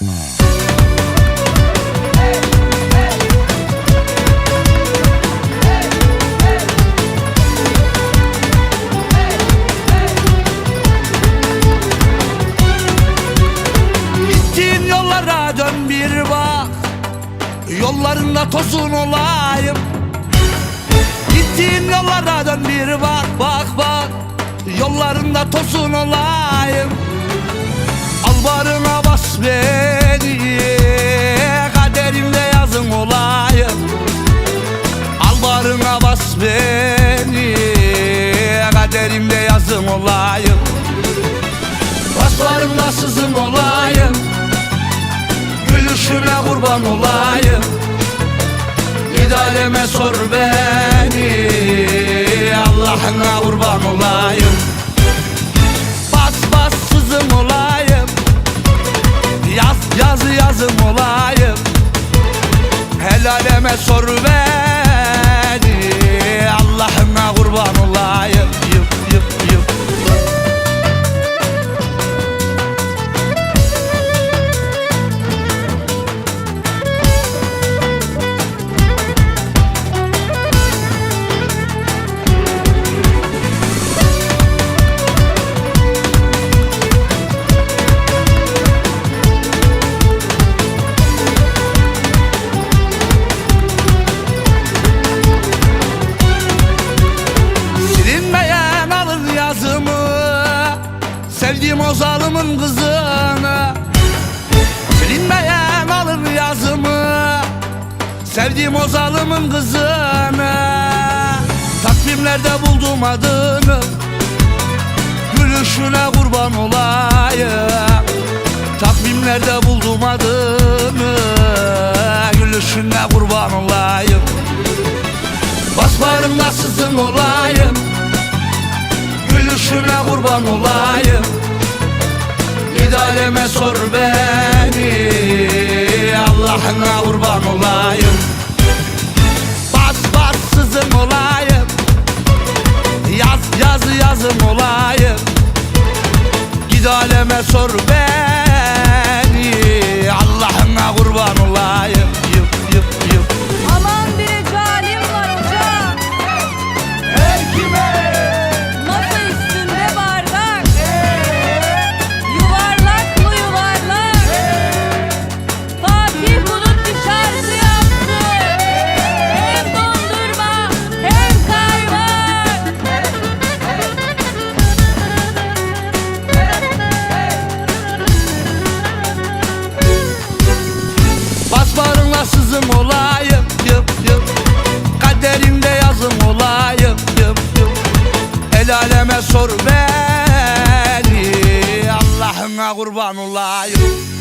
Gittiğin yollara dön bir bak. Yollarında tozun olayım. Gittiğin yollara dön bir bak bak bak. Yollarında tozun olayım. Al barına bas beni Kaderimde yazın olayım Al barına bas beni Kaderimde yazın olayım Baslarımda sızım olayım Gülüşüne kurban olayım Gid aleme sor beni Allah'ına kurban olayım yazım olayım. Helaleme sor beni Sevdiğim o zalimin kızını Silinmeyen alın yazımı. Sevdiğim o zalimin kızını Takvimlerde buldum adını Gülüşüne kurban olayım. Takvimlerde buldum adını Gülüşüne kurban olayım. Basmarımda sızın olayım Gülüşüne kurban olayım Aleme sor beni. Allah'ına kurban olayım. Bas bas sızın olayım. Yaz yaz yazım olayım. Gid aleme sor beni Basbarınla sızım olayım yıp yıp. Kaderimde yazım olayım yıp yıp. El aleme sor beni Allah'ına kurban olayım